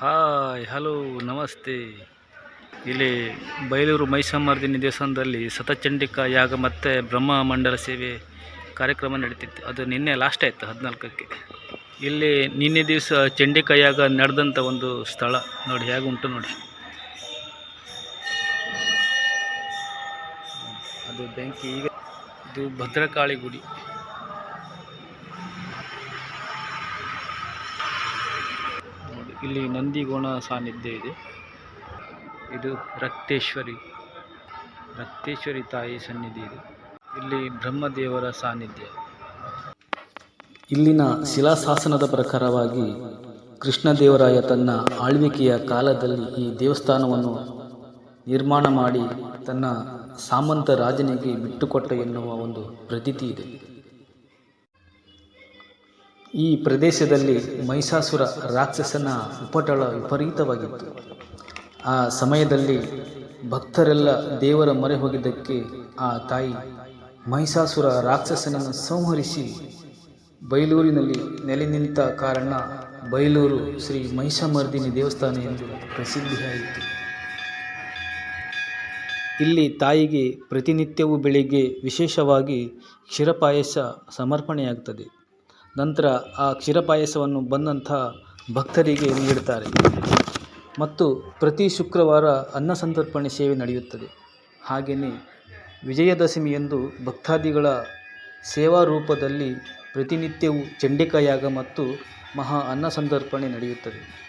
Hi, hello, ನಮಸ್ತೆ. ಇಲ್ಲಿ ಬೈಲೂರು ಮೈಸಮ್ಮರ್ದಿನಿ ದೇವಸ್ಥಾನದಲ್ಲಿ ಸತಚಂಡಿಕಾ ಯಾಗ ಮತ್ತು ಬ್ರಹ್ಮ ಮಂಡಲ ಸೇವೆ ಕಾರ್ಯಕ್ರಮ ನಡೀತಿತ್ತು. ಅದು ನಿನ್ನೆ ಲಾಸ್ಟ್ ಆಯಿತು, ಹದಿನಾಲ್ಕಕ್ಕೆ. ಇಲ್ಲಿ ನಿನ್ನೆ ದಿವಸ ಚಂಡಿಕಾ ಯಾಗ ನಡೆದಂಥ ಒಂದು ಸ್ಥಳ. ನೋಡಿ, ಹೇಗೆ ಉಂಟು ನೋಡಿ. ಅದು ಬೆಂಕಿ ಈಗ, ಇದು ಭದ್ರಕಾಳಿ ಗುಡಿ. ಇಲ್ಲಿ ನಂದಿಗೋಣ ಸಾನ್ನಿಧ್ಯ ಇದೆ. ಇದು ರಕ್ತೇಶ್ವರಿ ರಕ್ತೇಶ್ವರಿ ತಾಯಿ ಸನ್ನಿಧಿ ಇದೆ. ಇಲ್ಲಿ ಬ್ರಹ್ಮದೇವರ ಸಾನ್ನಿಧ್ಯ. ಇಲ್ಲಿನ ಶಿಲಾಶಾಸನದ ಪ್ರಕಾರವಾಗಿ ಕೃಷ್ಣದೇವರಾಯ ತನ್ನ ಆಳ್ವಿಕೆಯ ಕಾಲದಲ್ಲಿ ಈ ದೇವಸ್ಥಾನವನ್ನು ನಿರ್ಮಾಣ ಮಾಡಿ ತನ್ನ ಸಾಮಂತ ರಾಜನಿಗೆ ಬಿಟ್ಟುಕೊಟ್ಟ ಎನ್ನುವ ಒಂದು ಪ್ರತೀತಿ ಇದೆ. ಈ ಪ್ರದೇಶದಲ್ಲಿ ಮಹಿಷಾಸುರ ರಾಕ್ಷಸನ ಉಪಟಳ ವಿಪರೀತವಾಗಿತ್ತು. ಆ ಸಮಯದಲ್ಲಿ ಭಕ್ತರೆಲ್ಲ ದೇವರ ಮೊರೆ ಹೋಗಿದ್ದಕ್ಕೆ ಆ ತಾಯಿ ಮಹಿಷಾಸುರ ರಾಕ್ಷಸನನ್ನು ಸಂಹರಿಸಿ ಬೈಲೂರಿನಲ್ಲಿ ನೆಲೆ ನಿಂತ ಕಾರಣ ಬೈಲೂರು ಶ್ರೀ ಮಹಿಷಮರ್ದಿನಿ ದೇವಸ್ಥಾನ ಎಂದು ಪ್ರಸಿದ್ಧಿಯಾಯಿತು. ಇಲ್ಲಿ ತಾಯಿಗೆ ಪ್ರತಿನಿತ್ಯವೂ ಬೆಳಿಗ್ಗೆ ವಿಶೇಷವಾಗಿ ಕ್ಷೀರಪಾಯಸ ಸಮರ್ಪಣೆಯಾಗ್ತದೆ. ನಂತರ ಆ ಕ್ಷೀರಪಾಯಸವನ್ನು ಬಂದಂಥ ಭಕ್ತರಿಗೆ ನೀಡುತ್ತಾರೆ. ಮತ್ತು ಪ್ರತಿ ಶುಕ್ರವಾರ ಅನ್ನ ಸಂತರ್ಪಣೆ ಸೇವೆ ನಡೆಯುತ್ತದೆ. ಹಾಗೆಯೇ ವಿಜಯದಶಮಿಯಂದು ಭಕ್ತಾದಿಗಳ ಸೇವಾ ರೂಪದಲ್ಲಿ ಪ್ರತಿನಿತ್ಯವೂ ಚಂಡಿಕಾಯಾಗ ಮತ್ತು ಮಹಾ ಅನ್ನ ಸಂತರ್ಪಣೆ ನಡೆಯುತ್ತದೆ.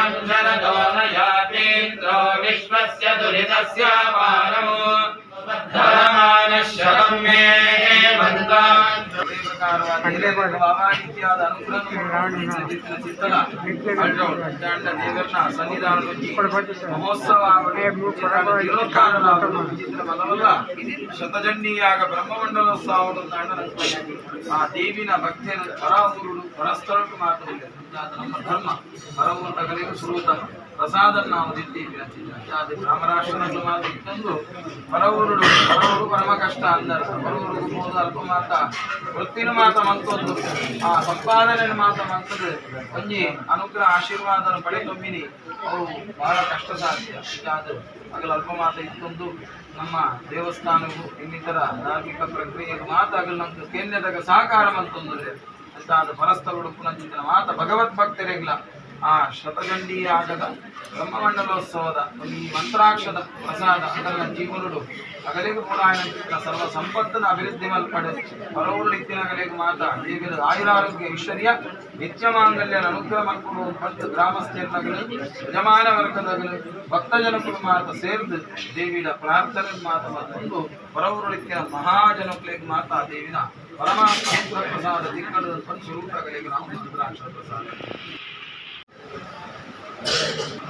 शोधयदेवं शरदो न यातीन्द्रो विश्वस्य दुरितस्य पारमो धरमानः शतं मे ಶತಜಂಡಿಯಾಗ ಬ್ರಹ್ಮಮಂಡಲೋತ್ಸವದ ಆ ದೇವಿನ ಭಕ್ತಿಯನ್ನು ಪರಾಮುರುಡು ಪರಸ್ಪರಕ್ಕೆ ಮಾತುತ್ತಿದೆ ನಮ್ಮ ಧರ್ಮ ಪರವು ಸುರೂತ ನಿಂತೀವಿ ಅಂತಿದ್ದ. ಬ್ರಾಹ್ಮರಾಷ್ಟ್ರವನ್ನು ಮಾತು ಇತ್ತಂದು ಪರವೂರುಡು ಪರವರು ಪರಮ ಕಷ್ಟ ಅಂದರು. ಪರವೂರು ಹೋದ ಅಲ್ಪ ಮಾತ ವೃತ್ತಿನ ಮಾತ ಮಂತೊಂದು ಆ ಸಂಪಾದನೆ ಮಾತ ಮಂತದ ಒಂಜಿ ಅನುಗ್ರಹ ಆಶೀರ್ವಾದನ ಪಡೆದೊಮ್ಮಿನಿ ಅವು ಬಹಳ ಕಷ್ಟ ಸಾಧ್ಯ. ಇದಾದ ಆಗಲ ಅಲ್ಪ ಮಾತ ಇತ್ತೊಂದು. ನಮ್ಮ ದೇವಸ್ಥಾನವು ಇನ್ನಿತರ ಧಾರ್ಮಿಕ ಪ್ರಕ್ರಿಯೆಗೆ ಮಾತ ಆಗಲು ನಮ್ದು ಕೇಂದ್ರದಾಗ ಸಹಕಾರ ಮಂತೊಂದರೆ ಅಂತಾದ ಪರಸ್ಪರ ಪುನಃ ಮಾತ ಭಗವದ್ಭಕ್ತರಿಗ್ಲ ಆ ಶತಗಂಡಿ ಆಗದ ಬ್ರಹ್ಮಮಂಡಲೋತ್ಸವದ ಈ ಮಂತ್ರಾಕ್ಷದ ಪ್ರಸಾದ ಅದರ ಜೀವನುಡು ಅಗಲಿಗೂ ಪುರಾಣ ಸರ್ವ ಸಂಪತ್ತನ ಅಭಿವೃದ್ಧಿ ಮಲ್ಪಡೆ. ಹೊರವರು ಇತ್ತಿನಗಲಿಗೂ ಮಾತ ದೇವಿಯ ಆಯುರಾರೋಗ್ಯ, ಐಶ್ವರ್ಯ, ನಿತ್ಯ ಮಾಂಗಲ್ಯ, ಅನುಗ್ರಹ ಮಕ್ಕಳು ಮತ್ತು ಗ್ರಾಮಸ್ಥರನಗಳು ಯಜಮಾನ ವರ್ಗದಗಳು ಭಕ್ತಜನಗಳು ಮಾತ ಸೇರಿದು ದೇವಿಯ ಪ್ರಾರ್ಥನೆ ಮಾತ ಬರೋರು ನಿತ್ಯ ಮಹಾಜನಕುಲೇಗ ಮಾತ ದೇವಿನ ಪರಮಾತ್ಮ ಪ್ರಸಾದ ದಿಕ್ಕಡದ ಸ್ವರೂಪಗಳಿಗೆ ನಾವು ಮಂತ್ರಾಕ್ಷರ ಪ್ರಸಾದ.